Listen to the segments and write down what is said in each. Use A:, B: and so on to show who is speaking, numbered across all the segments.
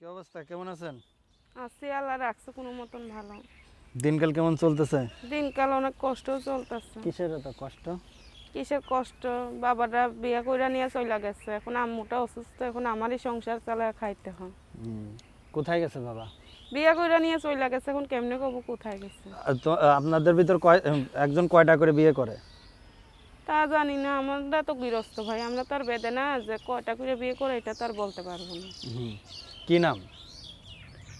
A: কি অবস্থা? কেমন আছেন?
B: আছি আল্লাহ রাখছে কোনো মতন ভালো।
A: দিনকাল কেমন চলতেছে?
B: দিনকাল অনেক কষ্ট চলতেছে।
A: কিসের এত কষ্ট?
B: কিসের কষ্ট? বাবারা বিয়ে কইরা নিয়ে চলে গেছে। এখন আম্মুটা অসুস্থ এখন আমারই সংসার চালায় খাইতে হয়।
A: কোথায় গেছে বাবা?
B: বিয়ে কইরা নিয়ে চলে গেছে এখন কেমনে কব কোথায় গেছে?
A: তো আপনাদের ভিতর কয় একজন কয়টা করে বিয়ে করে?
B: তা জানি না আমরা তো গৃহস্থ ভাই আমরা তো আর বেদে না যে কয়টা করে বিয়ে করে এটা তো আর বলতে পারব না।
A: কি নাম?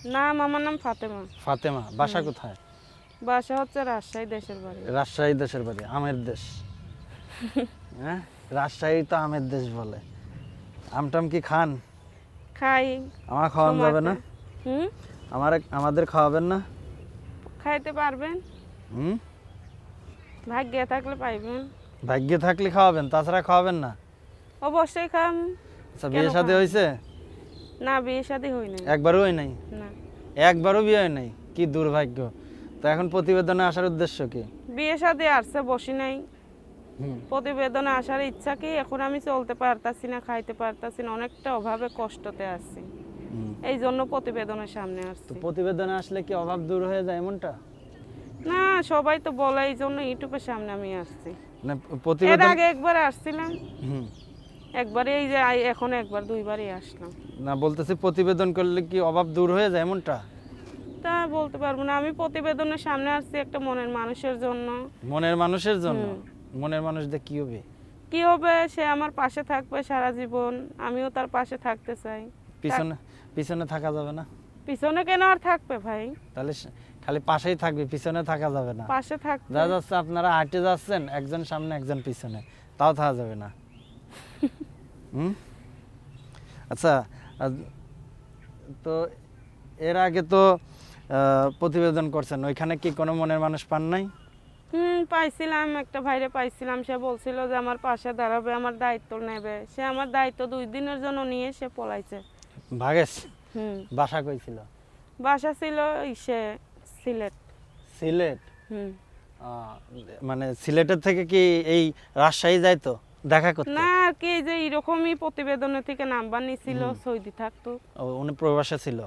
B: নাম আমার নাম ফাতেমা।
A: ফাতেমা বাসা কোথায়?
B: বাসা হচ্ছে রাজশাহী দেশের বাড়ি।
A: রাজশাহী দেশের বাড়ি আমের দেশ। হ্যাঁ? রাজশাহী তো আমের দেশ বলে। আমটাম কি খান?
B: খাই।
A: আমার খাওয়ান যাবে না?
B: হুম?
A: আমার আমাদের খাওয়াবেন না?
B: খাইতে পারবেন।
A: হুম?
B: ভাগ্যে থাকলে পাইবেন।
A: ভাগ্যে থাকলে খাওয়াবেন তাছাড়া খাওয়াবেন না?
B: অবশ্যই খাম।
A: আচ্ছা বিয়ে শাদী হয়েছে
B: না বিয়ে শাদী হই নাই
A: একবারও হয় নাই?
B: না।
A: একবারও বিয়ে হয় নাই? কি দুর্ভাগ্য। তো এখন প্রতিবেদনে আসার উদ্দেশ্য কি?
B: বিয়ে শাদী আসছে বসি নাই। প্রতিবেদনে আসার ইচ্ছা কি? এখন আমি চলতে পারতাছি না খাইতে পারতাছি না অনেকটা অভাবে কষ্টতে আছি এই জন্য প্রতিবেদনের সামনে আসছি।
A: প্রতিবেদনে আসলে কি অভাব দূর হয়ে যায় এমনটা?
B: না সবাই তো বলে এই জন্য ইউটিউবের সামনে আমি আসছি।
A: না
B: এর
A: প্রতিবেদন
B: আগে একবার আসছিলাম।
A: হুম।
B: একবারে এই যে এখন একবার দুইবারই আসলাম।
A: না বলতেছি প্রতিবেদন করলে কি অভাব দূর হয়ে যায় এমনটা?
B: তা বলতে পারব না। আমি প্রতিবেদনের সামনে আসছি একটা মনের মানুষের জন্য।
A: মনের মানুষের জন্য। মনের মানুষদের কি হবে?
B: কি হবে? সে আমার পাশে থাকবে সারা জীবন। আমিও তার পাশে থাকতে চাই।
A: পিছনে পিছনে থাকা যাবে না?
B: পিছনে কেন আর থাকবে ভাই?
A: তাহলে খালি পাশেই থাকবে পিছনে থাকা যাবে না।
B: পাশে থাকবে
A: যা যাচ্ছে আপনারা হাঁটে যাচ্ছেন একজন সামনে একজন পিছনে। তাও থাকা যাবে না। হুম? আচ্ছা তো এর আগে তো প্রতিবেদন করছেন ওইখানে কি কোনো মনের মানুষ পান নাই?
B: হুম পাইছিলাম একটা ভাইরে পাইছিলাম সে বলছিল যে আমার পাশে দাঁড়াবে আমার দায়িত্ব নেবে। সে আমার দায়িত্ব দুই দিনের জন্য নিয়ে সে পলাইছে।
A: ভাগেশ
B: হুম।
A: বাসা কইছিল
B: বাসা ছিল ইসে সিলেট।
A: সিলেট?
B: হুম।
A: মানে সিলেটের থেকে কি এই রাজশাহী যাইতো? দেখা করতে?
B: না আর কি যে এরকমই প্রতিবেদনের থেকে নাম্বার নিছিল সৌদি থাকতো।
A: ও, উনি প্রবাসে ছিল?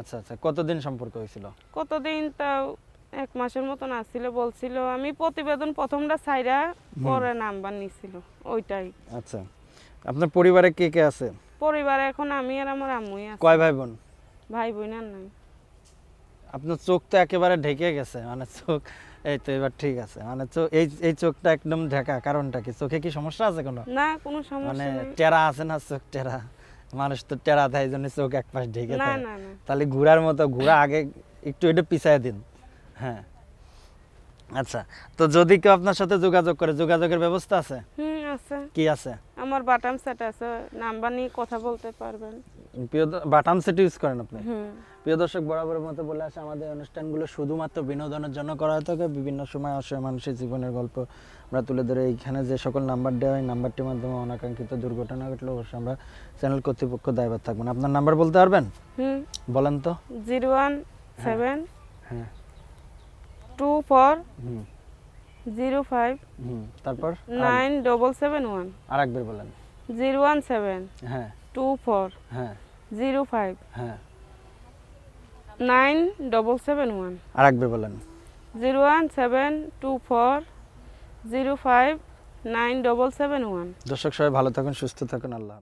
A: আচ্ছা আচ্ছা কতদিন সম্পর্ক হয়েছিল?
B: কতদিন তাও এক মাসের মতন আসছিল বলছিল আমি প্রতিবেদন প্রথমটা সাইরা পরে নাম্বার নিছিল ওইটাই।
A: আচ্ছা আপনার পরিবারে কে কে আছে?
B: পরিবারে এখন আমি আর আমার আম্মুই আছে।
A: কয় ভাই বোন
B: ভাই বোন আর নাই।
A: আপনার চোখ তো একেবারে ঢেকে গেছে মানে চোখ এই তো এবার ঠিক আছে। মানে এই এই চোখটা একদম ঢাকা কারণটা কি? চোখে কি সমস্যা আছে কোনো?
B: না কোনো
A: মানে
B: সমস্যা নেই।
A: টেরা আছে না চোখ টেরা? মানুষ তো টেরা জন্য চোখ এক পাশ ঢেকে থাকে তাহলে মতো আগে একটু এটা পিছায় দিন। হ্যাঁ। আচ্ছা তো যদি কেউ আপনার সাথে যোগাযোগ করে যোগাযোগের ব্যবস্থা আছে?
B: হুম আছে।
A: কি আছে?
B: আমার বাটাম সেট আছে নাম্বার নিয়ে কথা বলতে পারবেন।
A: বাটাম সেট ইউজ করেন আপনি। প্রিয় দর্শক বরাবরের মতো বলে আসে আমাদের অনুষ্ঠানগুলো শুধুমাত্র বিনোদনের জন্য করা হয়ে থাকে বিভিন্ন সময় অসহায় মানুষের জীবনের গল্প আমরা তুলে ধরে এইখানে যে সকল নাম্বার দেওয়া হয় নাম্বারটির মাধ্যমে অনাকাঙ্ক্ষিত দুর্ঘটনা ঘটলে অবশ্যই আমরা চ্যানেল কর্তৃপক্ষ না। আপনার নাম্বার বলতে পারবেন? বলেন তো।
B: জিরো ওয়ান সেভেন
A: হ্যাঁ।
B: টু ফোর
A: হুম।
B: জিরো ফাইভ
A: তারপর?
B: নাইন ডবল সেভেন ওয়ান
A: আর একবার বলেন।
B: জিরো ওয়ান সেভেন
A: হ্যাঁ।
B: টু ফোর
A: হ্যাঁ।
B: Zero five.
A: হ্যাঁ।
B: Nine double seven one.
A: আর বলেন।
B: Zero one seven two four zero five nine double seven one.
A: দর্শক সবাই ভালো থাকুন সুস্থ থাকুন আল্লাহ।